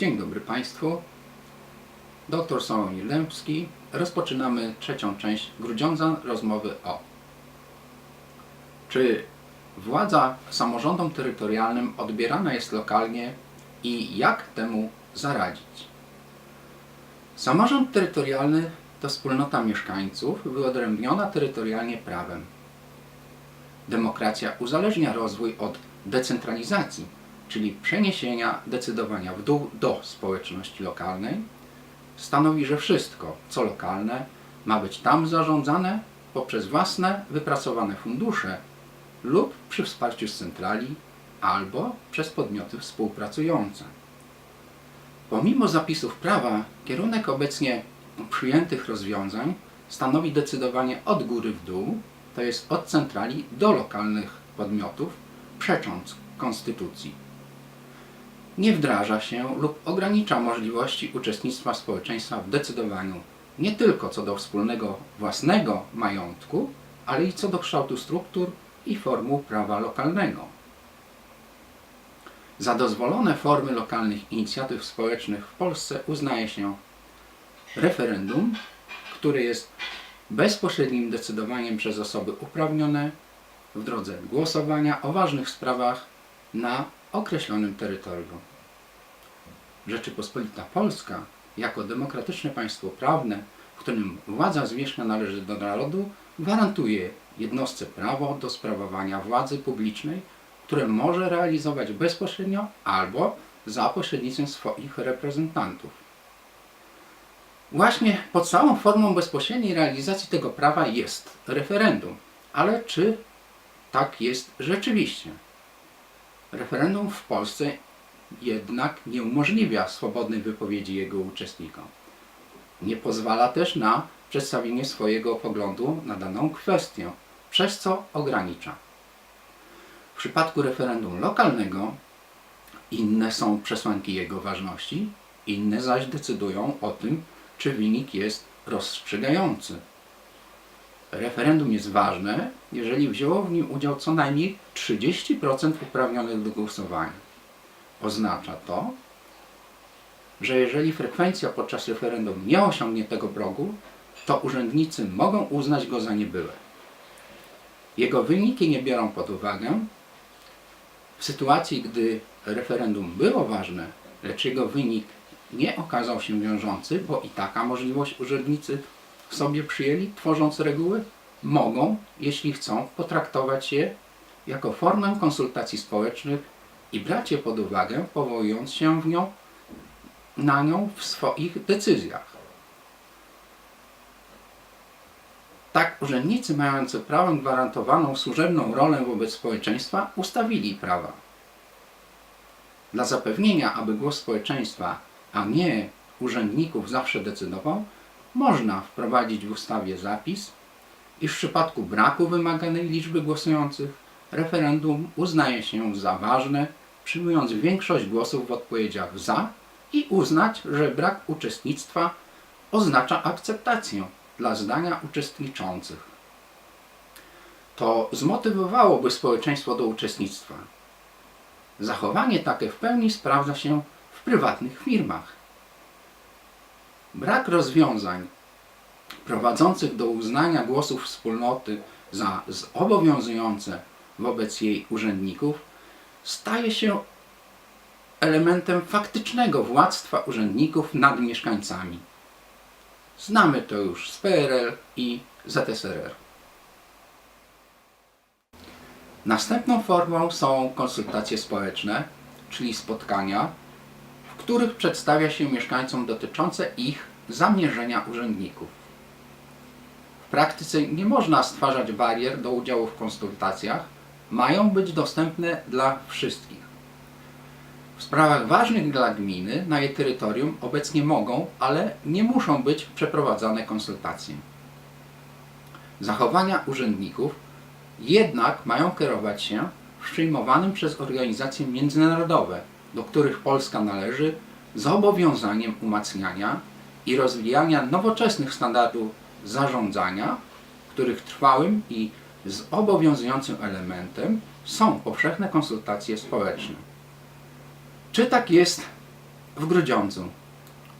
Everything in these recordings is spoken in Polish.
Dzień dobry Państwu. Doktor Sławomir Dębski. Rozpoczynamy trzecią część Grudziądza rozmowy o czy władza samorządom terytorialnym odbierana jest lokalnie i jak temu zaradzić. Samorząd terytorialny to wspólnota mieszkańców wyodrębniona terytorialnie prawem. Demokracja uzależnia rozwój od decentralizacji, czyli przeniesienia decydowania w dół do społeczności lokalnej. Stanowi, że wszystko, co lokalne, ma być tam zarządzane poprzez własne wypracowane fundusze lub przy wsparciu z centrali albo przez podmioty współpracujące. Pomimo zapisów prawa, kierunek obecnie przyjętych rozwiązań stanowi decydowanie od góry w dół, to jest od centrali do lokalnych podmiotów, przecząc konstytucji. Nie wdraża się lub ogranicza możliwości uczestnictwa społeczeństwa w decydowaniu nie tylko co do wspólnego własnego majątku, ale i co do kształtu struktur i formuł prawa lokalnego. Za dozwolone formy lokalnych inicjatyw społecznych w Polsce uznaje się referendum, które jest bezpośrednim decydowaniem przez osoby uprawnione w drodze głosowania o ważnych sprawach na określonym terytorium. Rzeczypospolita Polska, jako demokratyczne państwo prawne, w którym władza zwierzchnia należy do narodu, gwarantuje jednostce prawo do sprawowania władzy publicznej, które może realizować bezpośrednio albo za pośrednictwem swoich reprezentantów. Właśnie podstawową formą bezpośredniej realizacji tego prawa jest referendum. Ale czy tak jest rzeczywiście? Referendum w Polsce jednak nie umożliwia swobodnej wypowiedzi jego uczestnikom. Nie pozwala też na przedstawienie swojego poglądu na daną kwestię, przez co ogranicza. W przypadku referendum lokalnego inne są przesłanki jego ważności, inne zaś decydują o tym, czy wynik jest rozstrzygający. Referendum jest ważne, jeżeli wzięło w nim udział co najmniej 30% uprawnionych do głosowania. Oznacza to, że jeżeli frekwencja podczas referendum nie osiągnie tego progu, to urzędnicy mogą uznać go za niebyłe. Jego wyniki nie biorą pod uwagę. W sytuacji, gdy referendum było ważne, lecz jego wynik nie okazał się wiążący, bo i taka możliwość urzędnicy sobie przyjęli, tworząc reguły, mogą, jeśli chcą, potraktować je jako formę konsultacji społecznych i brać je pod uwagę, powołując się w nią, na nią w swoich decyzjach. Tak urzędnicy mający prawem gwarantowaną służebną rolę wobec społeczeństwa ustawili prawa. Dla zapewnienia, aby głos społeczeństwa, a nie urzędników zawsze decydował, można wprowadzić w ustawie zapis, iż w przypadku braku wymaganej liczby głosujących referendum uznaje się za ważne, przyjmując większość głosów w odpowiedziach za i uznać, że brak uczestnictwa oznacza akceptację dla zdania uczestniczących. To zmotywowałoby społeczeństwo do uczestnictwa. Zachowanie takie w pełni sprawdza się w prywatnych firmach. Brak rozwiązań prowadzących do uznania głosów wspólnoty za zobowiązujące wobec jej urzędników staje się elementem faktycznego władztwa urzędników nad mieszkańcami. Znamy to już z PRL i ZSRR. Następną formą są konsultacje społeczne, czyli spotkania, w których przedstawia się mieszkańcom dotyczące ich zamierzenia urzędników. W praktyce nie można stwarzać barier do udziału w konsultacjach, mają być dostępne dla wszystkich. W sprawach ważnych dla gminy na jej terytorium obecnie mogą, ale nie muszą być przeprowadzane konsultacje. Zachowania urzędników jednak mają kierować się przyjmowanym przez organizacje międzynarodowe, do których Polska należy, zobowiązaniem umacniania i rozwijania nowoczesnych standardów zarządzania, których trwałym i zobowiązującym elementem są powszechne konsultacje społeczne. Czy tak jest w Grudziądzu.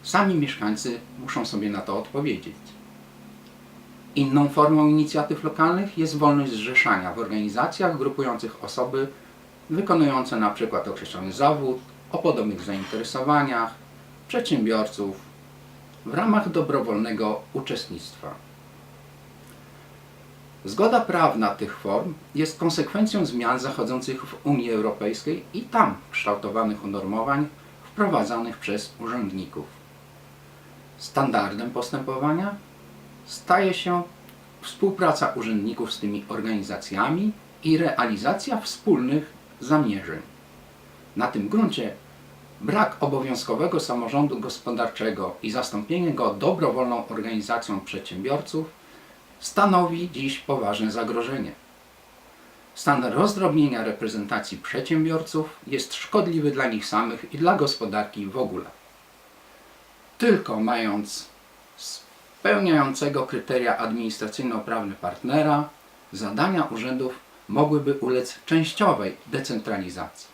Sami mieszkańcy muszą sobie na to odpowiedzieć. Inną formą inicjatyw lokalnych jest wolność zrzeszania w organizacjach grupujących osoby wykonujące przykład określony zawód, o podobnych zainteresowaniach, przedsiębiorców w ramach dobrowolnego uczestnictwa. Zgoda prawna tych form jest konsekwencją zmian zachodzących w Unii Europejskiej i tam kształtowanych unormowań wprowadzanych przez urzędników. Standardem postępowania staje się współpraca urzędników z tymi organizacjami i realizacja wspólnych zamierzeń. Na tym gruncie brak obowiązkowego samorządu gospodarczego i zastąpienie go dobrowolną organizacją przedsiębiorców stanowi dziś poważne zagrożenie. Stan rozdrobnienia reprezentacji przedsiębiorców jest szkodliwy dla nich samych i dla gospodarki w ogóle. Tylko mając spełniającego kryteria administracyjno-prawne partnera, zadania urzędów mogłyby ulec częściowej decentralizacji.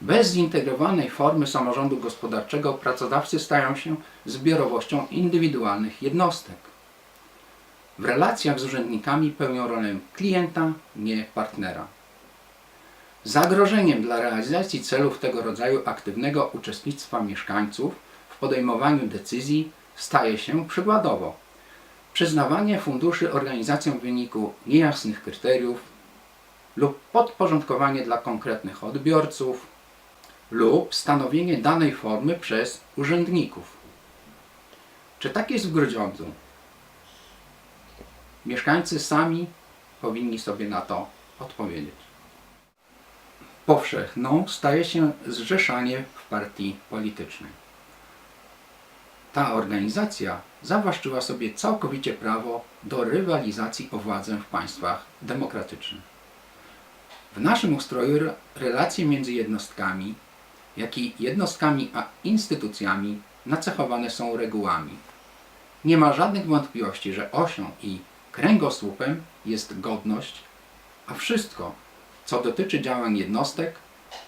Bez zintegrowanej formy samorządu gospodarczego pracodawcy stają się zbiorowością indywidualnych jednostek. W relacjach z urzędnikami pełnią rolę klienta, nie partnera. Zagrożeniem dla realizacji celów tego rodzaju aktywnego uczestnictwa mieszkańców w podejmowaniu decyzji staje się przykładowo przyznawanie funduszy organizacjom w wyniku niejasnych kryteriów lub podporządkowanie dla konkretnych odbiorców lub stanowienie danej formy przez urzędników. Czy tak jest w Grudziądzu? Mieszkańcy sami powinni sobie na to odpowiedzieć. Powszechną staje się zrzeszanie w partii politycznej. Ta organizacja zawłaszczyła sobie całkowicie prawo do rywalizacji o władzę w państwach demokratycznych. W naszym ustroju re- relacje między jednostkami, jak i jednostkami a instytucjami nacechowane są regułami. Nie ma żadnych wątpliwości, że osią i kręgosłupem jest godność, a wszystko, co dotyczy działań jednostek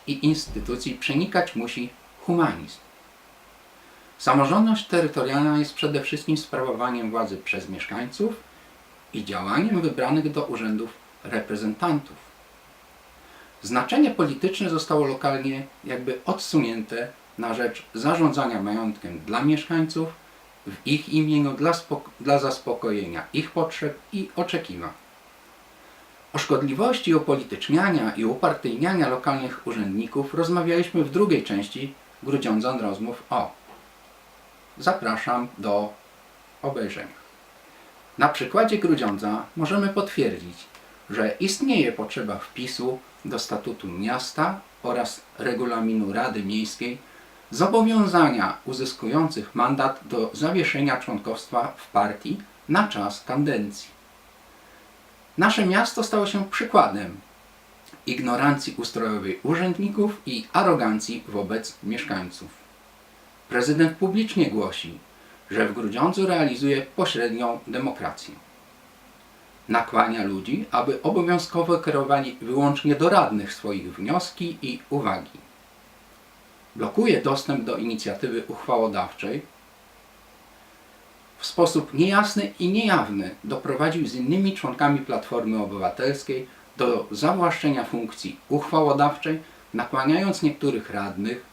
i instytucji, przenikać musi humanizm. Samorządność terytorialna jest przede wszystkim sprawowaniem władzy przez mieszkańców i działaniem wybranych do urzędów reprezentantów. Znaczenie polityczne zostało lokalnie jakby odsunięte na rzecz zarządzania majątkiem dla mieszkańców w ich imieniu dla, dla zaspokojenia ich potrzeb i oczekiwań. O szkodliwości upolityczniania i upartyjniania lokalnych urzędników rozmawialiśmy w drugiej części Grudziądzan Rozmów o. Zapraszam do obejrzenia. Na przykładzie Grudziądza możemy potwierdzić, że istnieje potrzeba wpisu do statutu miasta oraz regulaminu Rady Miejskiej zobowiązania uzyskujących mandat do zawieszenia członkostwa w partii na czas kadencji. Nasze miasto stało się przykładem ignorancji ustrojowej urzędników i arogancji wobec mieszkańców. Prezydent publicznie głosi, że w Grudziądzu realizuje pośrednią demokrację. Nakłania ludzi, aby obowiązkowo kierowali wyłącznie do radnych swoich wnioski i uwagi. Blokuje dostęp do inicjatywy uchwałodawczej. W sposób niejasny i niejawny doprowadził z innymi członkami Platformy Obywatelskiej do zawłaszczenia funkcji uchwałodawczej, nakłaniając niektórych radnych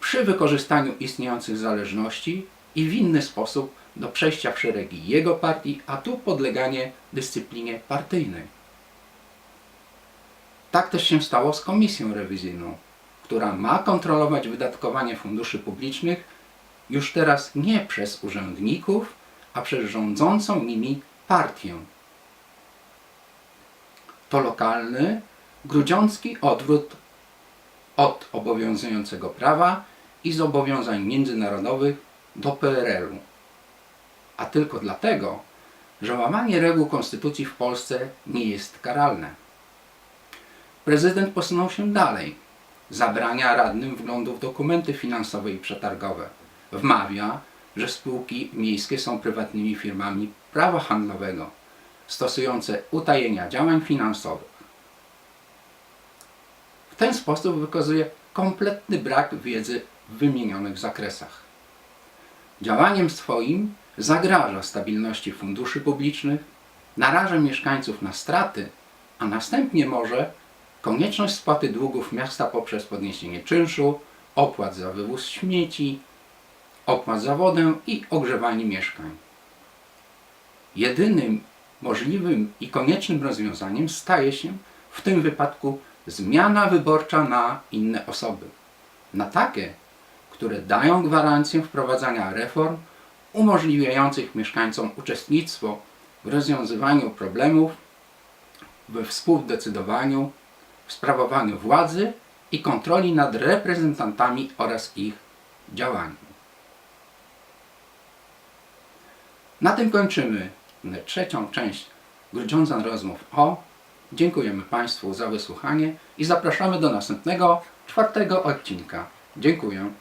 przy wykorzystaniu istniejących zależności i w inny sposób do przejścia w szeregi jego partii, a tu podleganie dyscyplinie partyjnej. Tak też się stało z komisją rewizyjną, która ma kontrolować wydatkowanie funduszy publicznych już teraz nie przez urzędników, a przez rządzącą nimi partię. To lokalny, grudziącki odwrót od obowiązującego prawa i zobowiązań międzynarodowych do PRL-u. A tylko dlatego, że łamanie reguł konstytucji w Polsce nie jest karalne. Prezydent posunął się dalej. Zabrania radnym wglądu w dokumenty finansowe i przetargowe. Wmawia, że spółki miejskie są prywatnymi firmami prawa handlowego, stosujące utajenia działań finansowych. W ten sposób wykazuje kompletny brak wiedzy w wymienionych zakresach. Działaniem swoim zagraża stabilności funduszy publicznych, naraża mieszkańców na straty, a następnie może konieczność spłaty długów miasta poprzez podniesienie czynszu, opłat za wywóz śmieci, opłat za wodę i ogrzewanie mieszkań. Jedynym możliwym i koniecznym rozwiązaniem staje się w tym wypadku zmiana wyborcza na inne osoby. Na takie, które dają gwarancję wprowadzania reform umożliwiających mieszkańcom uczestnictwo w rozwiązywaniu problemów, we współdecydowaniu, w sprawowaniu władzy i kontroli nad reprezentantami oraz ich działaniem. Na tym kończymy trzecią część Grudziądza rozmów o. Dziękujemy Państwu za wysłuchanie i zapraszamy do następnego, czwartego odcinka. Dziękuję.